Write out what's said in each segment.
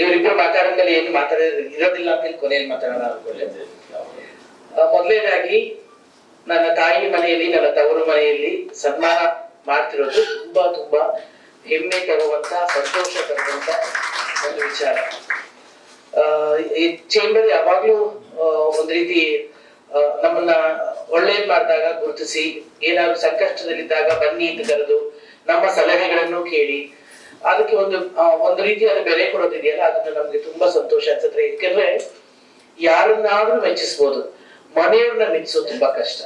ಇವರಿಬ್ರು ಮಾತಾಡಿದ್ಮೇಲೆ ಏನು ಮಾತಾಡ ಇರೋದಿಲ್ಲ ಅಂತ ಕೊನೆಯಲ್ಲಿ ಮಾತಾಡೋಣ ಅನ್ಕೊಳ್ಳಿ ಮೊದಲನೇದಾಗಿ ನನ್ನ ತಾಯಿ ಮನೆಯಲ್ಲಿ, ನನ್ನ ತವರು ಮನೆಯಲ್ಲಿ ಸನ್ಮಾನ ಮಾಡ್ತಿರೋದು ತುಂಬಾ ತುಂಬಾ ಹೆಮ್ಮೆ ತರುವಂತ, ಸಂತೋಷ ತರುವಂತ ಒಂದು ವಿಚಾರ. ಈ ಚೇಂಬರ್ ಯಾವಾಗ್ಲೂ ಒಂದ್ ರೀತಿ ನಮ್ಮನ್ನ ಒಳ್ಳೇದ್ ಮಾಡಿದಾಗ, ಗುರುತಿಸಿ, ಏನಾದ್ರು ಸಂಕಷ್ಟದಲ್ಲಿದ್ದಾಗ ಬನ್ನಿ ಅಂತ ಕರೆದು ನಮ್ಮ ಸಲಹೆಗಳನ್ನು ಕೇಳಿ ಅದಕ್ಕೆ ಒಂದು ಒಂದು ರೀತಿಯಾದ ಬೆಲೆ ಕೊಡೋದಿದೆಯಲ್ಲ, ಅದನ್ನ ನಮ್ಗೆ ತುಂಬಾ ಸಂತೋಷ ಅನ್ಸುತ್ತೆ. ಯಾಕಂದ್ರೆ ಯಾರನ್ನಾದ್ರೂ ಮೆಚ್ಚಿಸ್ಬೋದು. ಮನೆಯವ್ರನ್ನ ಮೆಚ್ಚಿಸೋದು ತುಂಬಾ ಕಷ್ಟ.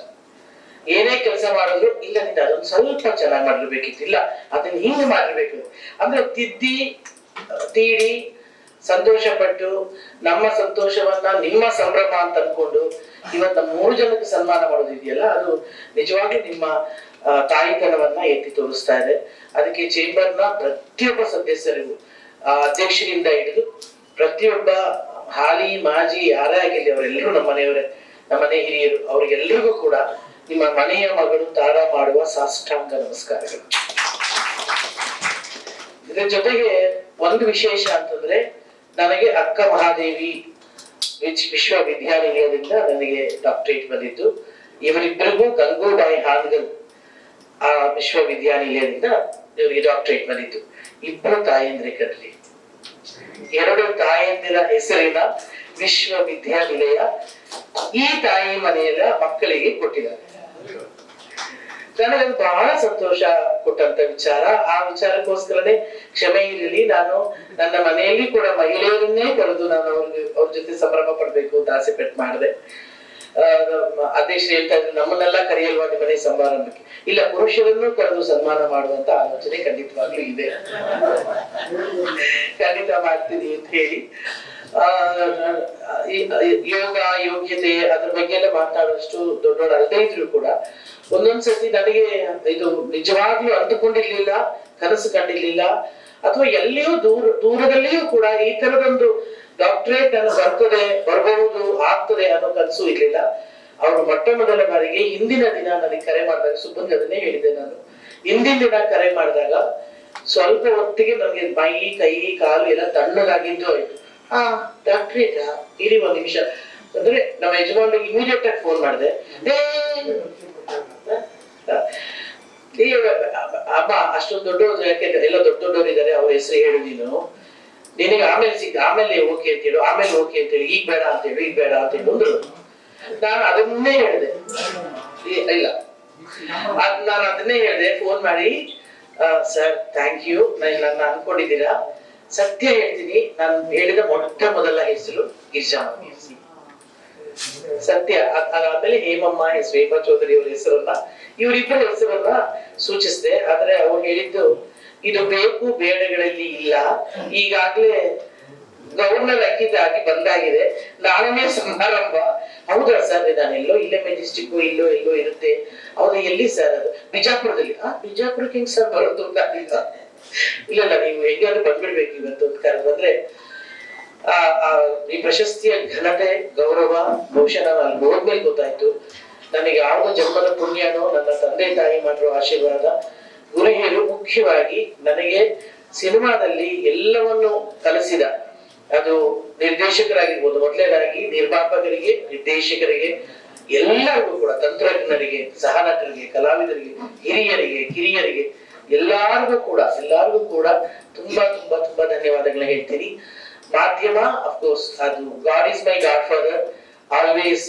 ಏನೇ ಕೆಲಸ ಮಾಡಿದ್ರು, ಇಲ್ಲ ನಿಂದ ಅದೊಂದು ಸ್ವಲ್ಪ ಚೆನ್ನಾಗಿ ಮಾಡಿರ್ಬೇಕಿತ್ತು ಇಲ್ಲ, ಅದನ್ನ ಹಿಂಗೆ ಮಾಡಿರ್ಬೇಕು ಅಂದ್ರೆ ತಿದ್ದಿ, ತೀಡಿ ಸಂತೋಷ ಪಟ್ಟು ನಮ್ಮ ಸಂತೋಷವನ್ನ ನಿಮ್ಮ ಸಂಭ್ರಮ ಅಂತ ಅನ್ಕೊಂಡು ಇವತ್ತು ಮೂರು ಜನಕ್ಕೆ ಸನ್ಮಾನ ಮಾಡೋದಿದೆಯಲ್ಲ ಅದು ನಿಜವಾಗ್ಲೂ ನಿಮ್ಮ ತಾಯಿತನವನ್ನ ಎತ್ತಿ ತೋರಿಸ್ತಾ ಇದೆ. ಅದಕ್ಕೆ ಚೇಂಬರ್ನ ಪ್ರತಿಯೊಬ್ಬ ಸದಸ್ಯರಿಗೂ ಅಧ್ಯಕ್ಷರಿಂದ ಹಿಡಿದು ಪ್ರತಿಯೊಬ್ಬ ಹಾಲಿ, ಮಾಜಿ, ಯಾರೇ ಆಗಿರ್ಲಿ, ಅವರೆಲ್ಲರೂ ನಮ್ಮ ಮನೆಯವರೇ, ನಮ್ಮ ಮನೆ ಹಿರಿಯರು ಅವರಿಗೆಲ್ಲರಿಗೂ ಕೂಡ ನಿಮ್ಮ ಮನೆಯ ಮಗಳು ತಾರ ಮಾಡುವ ಸಾಷ್ಟಾಂಗ ನಮಸ್ಕಾರಗಳು. ಇದರ ಜೊತೆಗೆ ಒಂದು ವಿಶೇಷ ಅಂತಂದ್ರೆ ನನಗೆ ಅಕ್ಕ ಮಹಾದೇವಿ ವಿಶ್ವವಿದ್ಯಾನಿಲಯದಿಂದ ನನಗೆ ಡಾಕ್ಟರೇಟ್ ಬಂದಿದ್ದು. ಇವರಿಬ್ಬರಿಗೂ ಗಂಗೂಬಾಯಿ ಹಾನ್ಗಲ್, ಆ ವಿಶ್ವವಿದ್ಯಾನಿಲಯದಿಂದ ಇವರಿಗೆ ಡಾಕ್ಟರೇಟ್ ಬಂದಿತ್ತು ಇಬ್ಬರು ತಾಯಂದ್ರೆ ಕರಲಿ ಎರಡು ತಾಯಂದಿರ ಹೆಸರಿನ ವಿಶ್ವವಿದ್ಯಾನಿಲಯ ಈ ತಾಯಿ ಮನೆಯ ಮಕ್ಕಳಿಗೆ ಕೊಟ್ಟಿದ್ದಾರೆ. ನನಗದು ಬಹಳ ಸಂತೋಷ ಕೊಟ್ಟಂತ ವಿಚಾರ. ಆ ವಿಚಾರಕ್ಕೋಸ್ಕರನೇ ಕ್ಷಮೆ ಇರಲಿ. ನಾನು ನನ್ನ ಮನೆಯಲ್ಲಿ ಕೂಡ ಮಹಿಳೆಯರನ್ನೇ ಕರೆದು ನಾನು ಅವ್ರಿಗೆ ಅವ್ರ ಜೊತೆ ಸಂಭ್ರಮ ಪಡ್ಬೇಕು ಅಂತ ಆಸೆ ಪೆಟ್ಟು ಮಾಡಿದೆ. ಅದೇ ಹೇಳ್ತಾ ಇದ್ರು ನಮ್ಮನ್ನೆಲ್ಲ ಕರೆಯಲ್ವಾ ಮನೆ ಸಮಾರಂಭಕ್ಕೆ? ಇಲ್ಲ ಪುರುಷರನ್ನು ಕರೆದು ಸನ್ಮಾನ ಮಾಡುವಂತ ಆಲೋಚನೆ ಖಂಡಿತವಾಗ್ಲೂ ಇದೆ. ಖಂಡಿತ ಮಾಡ್ತೀನಿ ಅಂತ ಹೇಳಿ. ಆ, ಯೋಗ ಯೋಗ್ಯತೆ ಅದ್ರ ಬಗ್ಗೆ ಎಲ್ಲ ಮಾತಾಡುವಷ್ಟು ದೊಡ್ಡ ಅಲ್ಲದೆ ಇದ್ರು ಕೂಡ ಒಂದೊಂದ್ಸತಿ ನನಗೆ ಇದು ನಿಜವಾಗ್ಲೂ ಅಂದುಕೊಂಡಿರ್ಲಿಲ್ಲ ಕನಸು ಕಂಡಿರ್ಲಿಲ್ಲ. ಅಥವಾ ಎಲ್ಲಿಯೂ ದೂರ ದೂರದಲ್ಲಿಯೂ ಕೂಡ ಈ ತರದೊಂದು ಡಾಕ್ಟರೇಟ್ ನನ್ನ ಬರ್ತದೆ ಬರಬಹುದು ಆಗ್ತದೆ ಅನ್ನೋ ಕನಸು ಇರ್ಲಿಲ್ಲ. ಅವರು ಮೊಟ್ಟ ಮೊದಲ ಬಾರಿಗೆ ಹಿಂದಿನ ದಿನ ನನಗೆ ಕರೆ ಮಾಡಿದಾಗ ಸುಬ್ಬನ್ ಅದನ್ನೇ ಹೇಳಿದೆ ನಾನು. ಹಿಂದಿನ ದಿನ ಕರೆ ಮಾಡಿದಾಗ ಸ್ವಲ್ಪ ಹೊತ್ತಿಗೆ ನನಗೆ ಮೈ ಕೈ ಕಾಲು ಎಲ್ಲ ತಣ್ಣಗಾಗಿದ್ದು ಆಯ್ತು. ಆ? ಡಾಕ್ಟ್ರೇಟ್ ಇಲ್ಲಿ ಒಂದ್ ನಿಮಿಷ. ಅಂದ್ರೆ ನಮ್ಮ ಯಜಮಾನ್ರಿಗೆ ಇಮಿಡಿಯೇಟ್ ಆಗಿ ಫೋನ್ ಮಾಡಿದೆ. ಅಮ್ಮ, ಅಷ್ಟೊಂದು ದೊಡ್ಡವರು ಯಾಕೆ ಎಲ್ಲ ದೊಡ್ಡ ದೊಡ್ಡವರು ಇದ್ದಾರೆ ಅವ್ರ ಹೆಸರು ಹೇಳು ನೀನು. ನಿನಗೆ ಆಮೇಲೆ ಸಿಕ್ಕ ಆಮೇಲೆ ಓಕೆ ಅಂತ ಹೇಳು, ಆಮೇಲೆ ಓಕೆ ಅಂತ ಹೇಳಿ, ಈಗ ಬೇಡ ಅಂತ ಹೇಳು, ಈಗ ಬೇಡ ಅಂತ ಹೇಳಿ ನಾನು ಅದನ್ನೇ ಹೇಳಿದೆ. ಇಲ್ಲ. ಅದ್ ನಾನು ಅದನ್ನೇ ಹೇಳಿದೆ ಫೋನ್ ಮಾಡಿ ಸರ್ ಥ್ಯಾಂಕ್ ಯು ನನ್ನ ಅನ್ಕೊಂಡಿದ್ದೀರಾ. ಸತ್ಯ ಹೇಳ್ತೀನಿ. ನಾನು ಹೇಳಿದ ಮೊಟ್ಟ ಮೊದಲ ಹೆಸರು ಗಿರಿಜಾ ಹೆಸರು ಸತ್ಯ. ಅದ್- ಅದಾದ್ಮೇಲೆ ಹೇಮಮ್ಮ, ಹೆಸರು ಹೇಮಾ ಚೌಧರಿ ಅವರ ಹೆಸರನ್ನ ಇವರಿಬ್ಬರ ಹೆಸರನ್ನ ಸೂಚಿಸಿದೆ, ಆದ್ರೆ ಅವ್ರು ಹೇಳಿದ್ದು, ಇದು ಬೇಕು, ಬೇಡಗಳಲ್ಲಿ ಇಲ್ಲ. ಈಗಾಗ್ಲೇ ಗವರ್ನರ್ ಅಂಕಿತಾಗಿ ಬಂದಾಗಿದೆ. ನಾಳೆನೇ ಸಮಾರಂಭ. ಹೌದಾ ಸರ್ ನಾನು ಎಲ್ಲೋ ಇಲ್ಲೇ ಮೆಜೆಸ್ಟಿಕ್ ಇಲ್ಲೋ ಎಲ್ಲೋ ಇರುತ್ತೆ. ಹೌದಾ, ಎಲ್ಲಿ ಸರ್ ಅದು? ಬಿಜಾಪುರದಲ್ಲಿ. ಆ, ಬಿಜಾಪುರಕ್ಕೆ ಹೆಂಗ್ ಸರ್ ಬರೋದು ಅಂತ. ಇಲ್ಲ ಇಲ್ಲ, ನೀವು ಹೆಂಗಾದ್ರೂ ಬಂದ್ಬಿಡ್ಬೇಕು ಇವತ್ತು ಅಂತ ಕಾರಣ ಆ ಆ, ಈ ಪ್ರಶಸ್ತಿಯ ಘನತೆ, ಗೌರವ ಬಹುಶಃ ನಾನು ಅಲ್ಲಿ ಹೋದ್ಮೇಲೆ ಗೊತ್ತಾಯ್ತು. ನನಗೆ ಯಾವ ಜನ್ಮದ ಪುಣ್ಯನೋ ನನ್ನ ತಂದೆ ತಾಯಿ ಮಾಡಿರೋ ಆಶೀರ್ವಾದ ಗುರುಹಿಯರು ಮುಖ್ಯವಾಗಿ ನನಗೆ ಸಿನಿಮಾದಲ್ಲಿ ಎಲ್ಲವನ್ನು ಕಲಿಸಿದ. ಅದು ನಿರ್ದೇಶಕರಾಗಿರ್ಬೋದು, ಮೊದಲನೇದಾಗಿ ನಿರ್ಮಾಪಕರಿಗೆ, ನಿರ್ದೇಶಕರಿಗೆ, ಎಲ್ಲರಿಗೂ ಕೂಡ, ತಂತ್ರಜ್ಞರಿಗೆ, ಸಹನಕರಿಗೆ, ಕಲಾವಿದರಿಗೆ, ಹಿರಿಯರಿಗೆ, ಕಿರಿಯರಿಗೆ, ಎಲ್ಲಾರ್ಗು ಕೂಡ, ಎಲ್ಲಾರ್ಗೂ ಕೂಡ ತುಂಬಾ ತುಂಬಾ ತುಂಬಾ ಧನ್ಯವಾದಗಳನ್ನ ಹೇಳ್ತೀನಿ. ಮಾಧ್ಯಮ ಅಫ್ಕೋರ್ಸ್ ಅದು god is my godfather always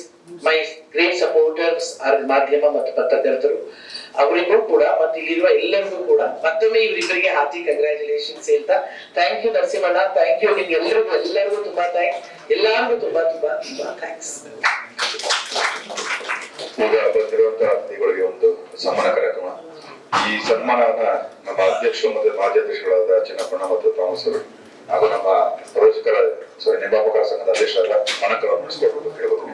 my great supporters are ಮಾಧ್ಯಮ ಮತ್ತು ಪತ್ರಕರ್ತರು ಅವರಿಗೂ ಕೂಡ ಮತ್ತು ಇಲ್ಲಿರುವ ಎಲ್ಲರಿಗೂ ಕೂಡ ಮತ್ತೊಮ್ಮೆ ಇವರಿಬ್ಬರಿಗೆ ಹಾರ್ಟಿ ಕಂಗ್ರ್ಯಾಚುಲೇಷನ್ಸ್ ಹೇಳ್ತಾ ಥ್ಯಾಂಕ್ ಯು ನರಸಿಂಹಣ್ಣ ಥ್ಯಾಂಕ್ ಯು ನಿಮ್ಗೆ ಎಲ್ಲರಿಗೂ ಎಲ್ಲರಿಗೂ ತುಂಬಾ ಥ್ಯಾಂಕ್ಸ್ ಎಲ್ಲರಿಗೂ ತುಂಬಾ ತುಂಬಾ ತುಂಬಾ ಥ್ಯಾಂಕ್ಸ್ ಈಗ ಬಂದಿರುವಂತಹ ಅತಿಥಿಗಳಿಗೆ ಒಂದು ಸನ್ಮಾನ ಕಾರ್ಯಕ್ರಮ. ಈ ಸನ್ಮಾನವನ್ನ ನಮ್ಮ ಅಧ್ಯಕ್ಷರು ಮತ್ತು ಮಾಜಿ ಅಧ್ಯಕ್ಷರಾದ ಚಿನ್ನಪ್ಪಣ್ಣ ಮತ್ತು ಥಾಮಸ್ ಅವರು ಹಾಗೂ ನಮ್ಮ ಪ್ರಯೋಜಕರ ಸಾರಿ ನಿರ್ಮಾಪಕರ ಸಂಘದ ಅಧ್ಯಕ್ಷರಾದ ಮಣಕರ ನಡೆಸಿಕೊಟ್ಟು ಕೇಳಬಹುದು